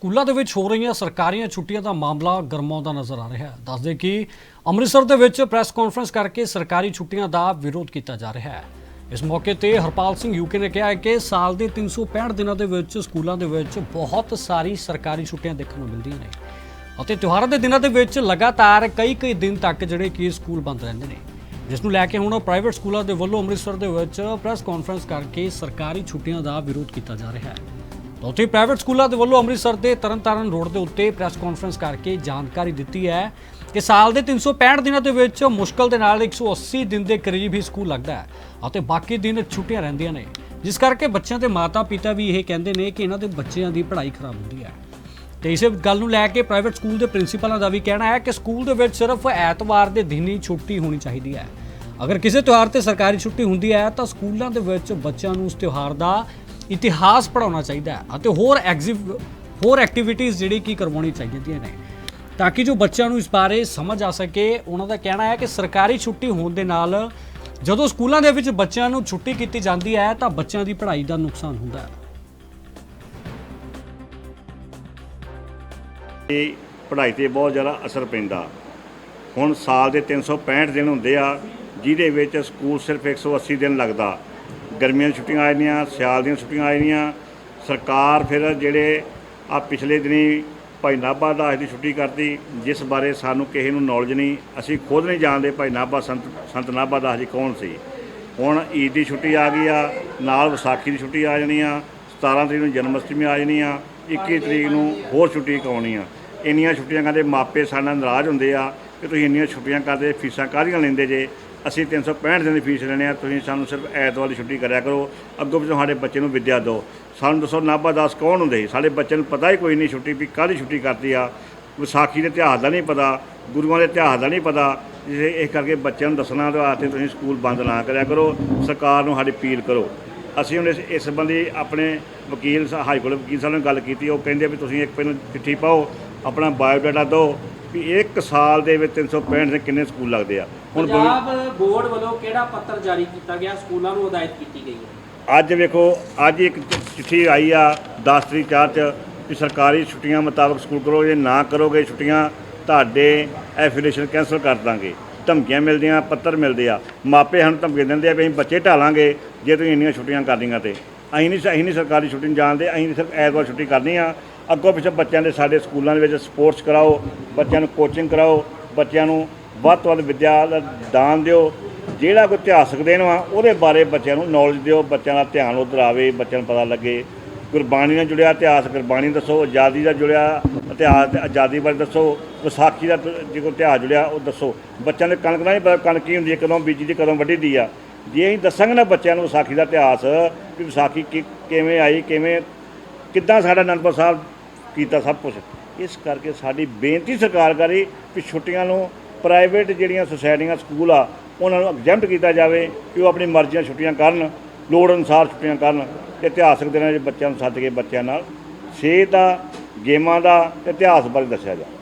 ਸਕੂਲਾਂ ਦੇ ਵਿੱਚ ਹੋ ਰਹੀਆਂ ਸਰਕਾਰੀਆਂ ਛੁੱਟੀਆਂ ਦਾ ਮਾਮਲਾ ਗਰਮਾਉਂਦਾ ਨਜ਼ਰ ਆ ਰਿਹਾ ਹੈ। ਦੱਸਦੇ ਕਿ ਅੰਮ੍ਰਿਤਸਰ ਦੇ ਵਿੱਚ ਪ੍ਰੈਸ ਕਾਨਫਰੰਸ ਕਰਕੇ ਸਰਕਾਰੀ ਛੁੱਟੀਆਂ ਦਾ ਵਿਰੋਧ ਕੀਤਾ ਜਾ ਰਿਹਾ ਹੈ। ਇਸ ਮੌਕੇ ਤੇ ਹਰਪਾਲ ਸਿੰਘ ਯੂਕੇ ਨੇ ਕਿਹਾ ਹੈ ਕਿ ਸਾਲ ਦੇ 365 ਦਿਨਾਂ ਦੇ ਵਿੱਚ ਸਕੂਲਾਂ ਦੇ ਵਿੱਚ ਬਹੁਤ ਸਾਰੀ ਸਰਕਾਰੀ ਛੁੱਟੀਆਂ ਦੇਖਣ ਨੂੰ ਮਿਲਦੀਆਂ ਨੇ ਅਤੇ ਤਿਉਹਾਰਾਂ ਦੇ ਦਿਨਾਂ ਦੇ ਵਿੱਚ ਲਗਾਤਾਰ ਕਈ ਕਈ ਦਿਨ ਤੱਕ ਜਿਹੜੇ ਕਿ ਸਕੂਲ ਬੰਦ ਰਹਿੰਦੇ ਨੇ। ਜਿਸ ਨੂੰ ਲੈ ਕੇ ਹੁਣ ਪ੍ਰਾਈਵੇਟ ਸਕੂਲਾਂ ਦੇ ਵੱਲੋਂ ਅੰਮ੍ਰਿਤਸਰ ਦੇ ਵਿੱਚ ਪ੍ਰੈਸ ਕਾਨਫਰੰਸ ਕਰਕੇ ਸਰਕਾਰੀ ਛੁੱਟੀਆਂ ਦਾ ਵਿਰੋਧ ਕੀਤਾ ਜਾ ਰਿਹਾ ਹੈ। ਉੱਥੇ ਪ੍ਰਾਈਵੇਟ ਸਕੂਲਾਂ ਦੇ ਵੱਲੋਂ ਅੰਮ੍ਰਿਤਸਰ ਦੇ ਤਰਨਤਾਰਨ ਰੋਡ ਦੇ ਉੱਤੇ ਪ੍ਰੈਸ ਕਾਨਫਰੰਸ ਕਰਕੇ ਜਾਣਕਾਰੀ ਦਿੱਤੀ ਹੈ ਕਿ ਸਾਲ ਦੇ 365 ਦਿਨਾਂ ਦੇ ਵਿੱਚ ਮੁਸ਼ਕਲ ਦੇ ਨਾਲ 180 ਦਿਨ ਦੇ ਕਰੀਬ ਹੀ ਸਕੂਲ ਲੱਗਦਾ ਹੈ ਅਤੇ ਬਾਕੀ ਦਿਨ ਛੁੱਟੀਆਂ ਰਹਿੰਦੀਆਂ ਨੇ। ਜਿਸ ਕਰਕੇ ਬੱਚਿਆਂ ਦੇ ਮਾਤਾ-ਪਿਤਾ ਵੀ ਇਹ ਕਹਿੰਦੇ ਨੇ ਕਿ ਇਹਨਾਂ ਦੇ ਬੱਚਿਆਂ ਦੀ ਪੜ੍ਹਾਈ ਖਰਾਬ ਹੁੰਦੀ ਹੈ। ਤੇ ਇਸੇ ਗੱਲ ਨੂੰ ਲੈ ਕੇ ਪ੍ਰਾਈਵੇਟ ਸਕੂਲ ਦੇ ਪ੍ਰਿੰਸੀਪਲਾਂ ਦਾ ਵੀ ਕਹਿਣਾ ਹੈ ਕਿ ਸਕੂਲ ਦੇ ਵਿੱਚ ਸਿਰਫ ਐਤਵਾਰ ਦੇ ਦਿਨ ਹੀ ਛੁੱਟੀ ਹੋਣੀ ਚਾਹੀਦੀ ਹੈ। ਅਗਰ ਕਿਸੇ ਤਿਉਹਾਰ ਤੇ ਸਰਕਾਰੀ ਛੁੱਟੀ ਹੁੰਦੀ ਹੈ ਤਾਂ ਸਕੂਲਾਂ ਦੇ ਵਿੱਚ ਬੱਚਿਆਂ ਨੂੰ ਉਸ ਤਿਉਹਾਰ ਦਾ ਇਤਿਹਾਸ ਪੜਾਉਣਾ ਚਾਹੀਦਾ ਹੈ ਅਤੇ ਹੋਰ ਐਗਜ਼ਿਬ ਹੋਰ ਐਕਟੀਵਿਟੀਜ਼ ਜਿਹੜੀ ਕੀ ਕਰਵਾਉਣੀ ਚਾਹੀਦੀਆਂ ਨੇ। ਤਾਂ ਕਿ ਜੋ ਬੱਚਿਆਂ ਨੂੰ ਇਸ ਬਾਰੇ ਸਮਝ ਆ ਸਕੇ, ਉਹਨਾਂ ਦਾ ਕਹਿਣਾ ਹੈ ਕਿ ਸਰਕਾਰੀ ਛੁੱਟੀ ਹੋਣ ਦੇ ਨਾਲ ਜਦੋਂ ਸਕੂਲਾਂ ਦੇ ਵਿੱਚ ਬੱਚਿਆਂ ਨੂੰ ਛੁੱਟੀ ਕੀਤੀ ਜਾਂਦੀ ਹੈ, ਤਾਂ ਬੱਚਿਆਂ ਦੀ ਪੜ੍ਹਾਈ ਦਾ ਨੁਕਸਾਨ ਹੁੰਦਾ ਹੈ। ਇਹ ਪੜ੍ਹਾਈ ਤੇ ਬਹੁਤ ਜ਼ਿਆਦਾ ਅਸਰ ਪੈਂਦਾ। ਹੁਣ ਸਾਲ ਦੇ 365 ਦਿਨ ਹੁੰਦੇ ਆ, ਜਿਹਦੇ ਵਿੱਚ ਸਕੂਲ ਸਿਰਫ 180 ਦਿਨ ਲੱਗਦਾ। ਗਰਮੀਆਂ ਦੀਆਂ ਛੁੱਟੀਆਂ ਆ ਜਾਂਦੀਆਂ, ਸਿਆਲ ਦੀਆਂ ਛੁੱਟੀਆਂ ਆ ਜਾਂਦੀਆਂ। ਸਰਕਾਰ ਫਿਰ ਜਿਹੜੇ ਆ ਪਿਛਲੇ ਦਿਨੀ ਭਾਈ ਨਾਭਾ ਦਾਸ ਦੀ ਛੁੱਟੀ ਕਰਤੀ, ਜਿਸ ਬਾਰੇ ਸਾਨੂੰ ਕਿਸੇ ਨੂੰ ਨੌਲੇਜ ਨਹੀਂ, ਅਸੀਂ ਖੁਦ ਨਹੀਂ ਜਾਣਦੇ ਭਾਈ ਨਾਭਾ, ਸੰਤ ਸੰਤ ਨਾਭਾ ਦਾਸ ਜੀ ਕੌਣ ਸੀ। ਹੁਣ ਈਦ ਦੀ ਛੁੱਟੀ ਆ ਗਈ ਆ, ਨਾਲ ਵਿਸਾਖੀ ਦੀ ਛੁੱਟੀ ਆ ਜਾਣੀ ਆ 17 ਤਰੀਕ ਨੂੰ ਜਨਮ ਅਸ਼ਟਮੀ ਆ ਜਾਣੀ ਆ 21 ਤਰੀਕ ਨੂੰ ਹੋਰ ਛੁੱਟੀ ਕਰਾਉਣੀ ਆ। ਇੰਨੀਆਂ ਛੁੱਟੀਆਂ ਕਹਿੰਦੇ ਮਾਪੇ ਸਾਡੇ ਨਾਲ ਨਾਰਾਜ਼ ਹੁੰਦੇ ਆ ਕਿ ਤੁਸੀਂ ਇੰਨੀਆਂ ਛੁੱਟੀਆਂ ਕਰਦੇ, ਫੀਸਾਂ ਕਾਹਦੀਆਂ ਲੈਂਦੇ ਜੇ? ਅਸੀਂ 365 ਦਿਨ ਦੀ ਫੀਸ ਲੈਣੇ ਆ, ਤੁਸੀਂ ਸਾਨੂੰ ਸਿਰਫ ਐਤਵਾਰ ਦੀ ਛੁੱਟੀ ਕਰਿਆ ਕਰੋ। ਅੱਗੋਂ ਪਿੱਛੋਂ ਸਾਡੇ ਬੱਚੇ ਨੂੰ ਵਿੱਦਿਆ ਦਿਓ। ਸਾਨੂੰ ਦੱਸੋ, ਨਾਭਾ ਦਾਸ ਕੌਣ ਹੁੰਦੇ ਸੀ? ਸਾਡੇ ਬੱਚੇ ਨੂੰ ਪਤਾ ਹੀ ਕੋਈ ਨਹੀਂ ਛੁੱਟੀ ਵੀ ਕਾਹਦੀ ਛੁੱਟੀ ਕਰਤੀ ਆ। ਵਿਸਾਖੀ ਦੇ ਇਤਿਹਾਸ ਦਾ ਨਹੀਂ ਪਤਾ, ਗੁਰੂਆਂ ਦੇ ਇਤਿਹਾਸ ਦਾ ਨਹੀਂ ਪਤਾ। ਜੇ ਇਸ ਕਰਕੇ ਬੱਚਿਆਂ ਨੂੰ ਦੱਸਣਾ ਦੇ ਵਾਸਤੇ ਤੁਸੀਂ ਸਕੂਲ ਬੰਦ ਨਾ ਕਰਿਆ ਕਰੋ, ਸਰਕਾਰ ਨੂੰ ਸਾਡੀ ਅਪੀਲ ਕਰੋ। ਅਸੀਂ ਹੁਣ ਇਸ ਇਸ ਸੰਬੰਧੀ ਆਪਣੇ ਵਕੀਲ ਹਾਈ ਕੋਰਟ ਵਕੀਲ ਸਾਹਿਬ ਨਾਲ ਗੱਲ ਕੀਤੀ, ਉਹ ਕਹਿੰਦੇ ਵੀ ਤੁਸੀਂ ਇੱਕ ਪਹਿਲਾਂ ਚਿੱਠੀ ਪਾਓ, ਆਪਣਾ ਬਾਇਓਡਾਟਾ ਦਿਓ ਵੀ ਇੱਕ ਸਾਲ ਦੇ ਵਿੱਚ 365 ਦੇ ਕਿੰਨੇ ਸਕੂਲ ਲੱਗਦੇ ਆ? ਹੁਣ ਪੰਜਾਬ ਬੋਰਡ ਵੱਲੋਂ ਕਿਹੜਾ ਪੱਤਰ ਜਾਰੀ ਕੀਤਾ ਗਿਆ? ਸਕੂਲਾਂ ਨੂੰ ਹਦਾਇਤ ਕੀਤੀ ਗਈ ਹੈ। ਅੱਜ ਵੇਖੋ ਅੱਜ ਇੱਕ ਚਿੱਠੀ ਆਈ ਆ 10 ਤਰੀਕ ਚਾਰ ਚ ਵੀ ਸਰਕਾਰੀ ਛੁੱਟੀਆਂ ਮੁਤਾਬਕ ਸਕੂਲ ਕਰੋ ਜੇ ਨਾ ਕਰੋਗੇ ਛੁੱਟੀਆਂ ਤੁਹਾਡੇ ਐਫੀਲੀਏਸ਼ਨ ਕੈਂਸਲ ਕਰ ਦਾਂਗੇ। ਧਮਕੀਆਂ ਮਿਲਦੀਆਂ, ਪੱਤਰ ਮਿਲਦੇ ਆ। ਮਾਪੇ ਸਾਨੂੰ ਧਮਕੀ ਦਿੰਦੇ ਆ ਵੀ ਅਸੀਂ ਬੱਚੇ ਢਾਲਾਂਗੇ ਜੇ ਤੁਸੀਂ ਇੰਨੀਆਂ ਛੁੱਟੀਆਂ ਕਰਨੀਆਂ ਤੇ। ਅਸੀਂ ਨਹੀਂ ਅਸੀਂ ਨਹੀਂ ਸਰਕਾਰੀ ਛੁੱਟੀ ਨੂੰ ਜਾਣਦੇ, ਅਸੀਂ ਸਿਰਫ ਐਤਵਾਰ ਛੁੱਟੀ ਕਰਨੀ ਆ। ਅੱਗੋਂ ਪਿੱਛੇ ਬੱਚਿਆਂ ਦੇ ਸਾਡੇ ਸਕੂਲਾਂ ਦੇ ਵਿੱਚ ਸਪੋਰਟਸ ਕਰਾਓ, ਬੱਚਿਆਂ ਨੂੰ ਕੋਚਿੰਗ ਕਰਾਓ, ਬੱਚਿਆਂ ਨੂੰ ਵੱਧ ਤੋਂ ਵੱਧ ਵਿੱਦਿਆ ਦਾ ਦਾਨ ਦਿਓ। ਜਿਹੜਾ ਕੋਈ ਇਤਿਹਾਸਕ ਦੇਣ ਵਾ, ਉਹਦੇ ਬਾਰੇ ਬੱਚਿਆਂ ਨੂੰ ਨੌਲੇਜ ਦਿਓ, ਬੱਚਿਆਂ ਦਾ ਧਿਆਨ ਉਧਰ ਆਵੇ, ਬੱਚਿਆਂ ਨੂੰ ਪਤਾ ਲੱਗੇ। ਗੁਰਬਾਣੀ ਨਾਲ ਜੁੜਿਆ, ਇਤਿਹਾਸ ਗੁਰਬਾਣੀ ਦੱਸੋ, ਆਜ਼ਾਦੀ ਦਾ ਜੁੜਿਆ, ਇਤਿਹਾਸ ਤੇ ਆਜ਼ਾਦੀ ਬਾਰੇ ਦੱਸੋ, ਵਿਸਾਖੀ ਦਾ ਜੇ ਕੋਈ ਇਤਿਹਾਸ ਜੁੜਿਆ, ਉਹ ਦੱਸੋ। ਬੱਚਿਆਂ ਦੇ ਕਣਕ ਦਾ ਨਹੀਂ ਪਤਾ ਕਣਕ ਕੀ ਹੁੰਦੀ ਹੈ, ਕਦੋਂ ਬੀਜੀ ਦੀ, ਕਦੋਂ ਵੱਢੀ ਦੀ ਆ। ਜੇ ਅਸੀਂ ਦੱਸਾਂਗੇ ਨਾ ਬੱਚਿਆਂ ਨੂੰ ਵਿਸਾਖੀ ਦਾ ਇਤਿਹਾਸ, ਵੀ ਵਿਸਾਖੀ ਕਿ- ਕਿਵੇਂ ਆਈ, ਕਿਵੇਂ, ਕਿੱਦਾਂ ਸਾਡਾ ਅਨੰਦਪੁਰ ਸਾਹਿਬ ਕੀਤਾ ਸਭ ਕੁਝ ਇਸ ਕਰਕੇ ਸਾਡੀ ਬੇਨਤੀ ਸਰਕਾਰ ਕਰੀ ਵੀ ਛੁੱਟੀਆਂ ਨੂੰ ਪ੍ਰਾਈਵੇਟ ਜਿਹੜੀਆਂ ਸੁਸਾਇਟੀਆਂ ਸਕੂਲ ਆ, ਉਹਨਾਂ ਨੂੰ ਐਗਜ਼ੈਂਪਟ ਕੀਤਾ ਜਾਵੇ ਕਿ ਉਹ ਆਪਣੀ ਮਰਜ਼ੀ ਨਾਲ ਛੁੱਟੀਆਂ ਕਰਨ। ਲੋੜ ਅਨੁਸਾਰ ਛੁੱਟੀਆਂ ਕਰਨ ਤੇ ਇਤਿਹਾਸਕ ਦਿਨਾਂ 'ਚ ਬੱਚਿਆਂ ਨੂੰ ਸੱਦ ਕੇ ਬੱਚਿਆਂ ਨਾਲ। ਸਿਹਤ ਦਾ ਗੇਮਾਂ ਦਾ ਤੇ ਇਤਿਹਾਸ ਬਾਰੇ ਦੱਸਿਆ ਜਾਵੇ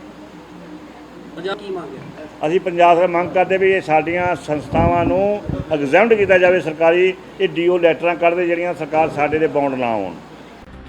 ਪੰਜਾਬ ਕੀ ਮੰਗ ਹੈ? ਅਸੀਂ ਪੰਜਾਬ ਸਰਕਾਰ ਮੰਗ ਕਰਦੇ ਵੀ ਇਹ ਸਾਡੀਆਂ ਸੰਸਥਾਵਾਂ ਨੂੰ ਐਗਜ਼ੈਂਪਟ ਕੀਤਾ ਜਾਵੇ ਸਰਕਾਰੀ। ਇਹ ਡੀਓ ਲੈਟਰਾਂ ਕੱਢਦੇ ਜਿਹੜੀਆਂ ਸਰਕਾਰ ਸਾਡੇ ਦੇ ਬੌਂਡ ਨਾ ਆਉਣ